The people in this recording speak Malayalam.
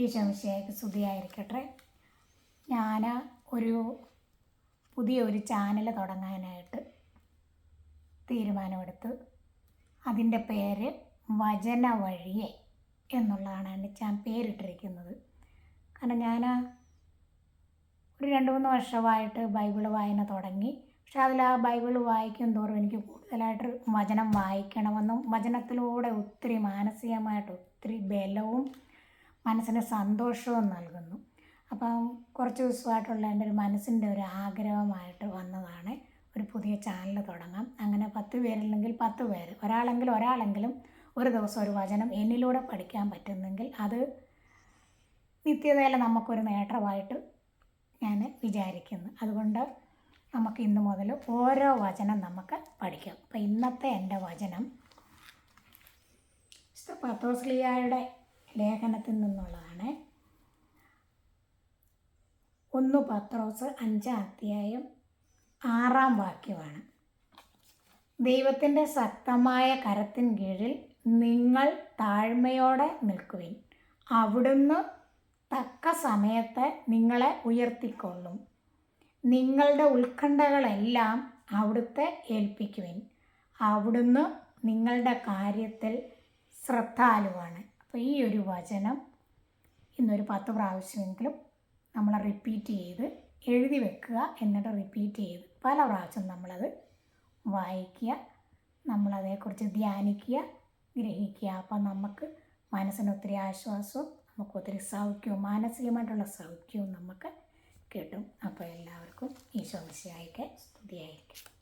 ഈശോമിശിയായിട്ട് സ്തുതിയായിരിക്കട്ടെ ഞാൻ ഒരു പുതിയ ഒരു ചാനൽ തുടങ്ങാനായിട്ട് തീരുമാനമെടുത്ത് അതിന്റെ പേര് വചന വഴിയെ എന്നുള്ളതാണ് എന്റെ ഞാൻ പേരിട്ടിരിക്കുന്നത്. കാരണം ഞാൻ ഒരു രണ്ട് മൂന്ന് വർഷമായിട്ട് ബൈബിൾ വായന തുടങ്ങി. പക്ഷെ അതിൽ ആ ബൈബിൾ വായിക്കും തോറും എനിക്ക് കൂടുതലായിട്ട് വചനം വായിക്കണമെന്നും വചനത്തിലൂടെ ഒത്തിരി മാനസികമായിട്ട് ഒത്തിരി ബലവും മനസ്സിന് സന്തോഷവും നൽകുന്നു. അപ്പം കുറച്ച് ദിവസമായിട്ടുള്ള എന്റെ ഒരു മനസ്സിന്റെ ഒരു ആഗ്രഹമായിട്ട് വന്നതാണ് ഒരു പുതിയ ചാനൽ തുടങ്ങാം അങ്ങനെ പത്ത് പേരില്ലെങ്കിൽ പത്ത് പേര് ഒരാളെങ്കിലും ഒരാളെങ്കിലും ഒരു ദിവസം ഒരു വചനം എന്നിലൂടെ പഠിക്കാൻ പറ്റുന്നെങ്കിൽ അത് നിത്യതയിൽ നമുക്കൊരു നേട്ടമായിട്ട് ഞാൻ വിചാരിക്കുന്നു. അതുകൊണ്ട് നമുക്ക് ഇന്ന് മുതൽ ഓരോ വചനം നമുക്ക് പഠിക്കാം. അപ്പം ഇന്നത്തെ എന്റെ വചനം പത്തോസ്ലിയായുടെ ലേഖനത്തിൽ നിന്നുള്ളതാണ്. ഒന്ന് പത്രോസ് അഞ്ചാം അധ്യായം ആറാം വാക്യമാണ്. ദൈവത്തിന്റെ ശക്തമായ കരത്തിൻ കീഴിൽ നിങ്ങൾ താഴ്മയോടെ നിൽക്കുവിൻ. അവിടുന്ന് തക്ക സമയത്ത് നിങ്ങളെ ഉയർത്തിക്കൊള്ളും. നിങ്ങളുടെ ഉത്കണ്ഠകളെല്ലാം അവിടുത്തെ ഏൽപ്പിക്കുവിൻ. അവിടുന്ന് നിങ്ങളുടെ കാര്യത്തിൽ ശ്രദ്ധാലുവാണ്. അപ്പോൾ ഈ ഒരു വചനം ഇന്നൊരു പത്ത് പ്രാവശ്യമെങ്കിലും നമ്മൾ റിപ്പീറ്റ് ചെയ്ത് എഴുതി വെക്കുക എന്നിട്ട് റിപ്പീറ്റ് ചെയ്ത് പല പ്രാവശ്യം നമ്മളത് വായിക്കുക നമ്മളതേക്കുറിച്ച് ധ്യാനിക്കുക ഗ്രഹിക്കുക. അപ്പം നമുക്ക് മനസ്സിന് ഒത്തിരി ആശ്വാസവും നമുക്ക് ഒത്തിരി സൗഖ്യവും മാനസികമായിട്ടുള്ള സൗഖ്യവും നമുക്ക് കിട്ടും. അപ്പോൾ എല്ലാവർക്കും ഈശോ മിശിഹായിക്ക് സ്തുതിയായിരിക്കും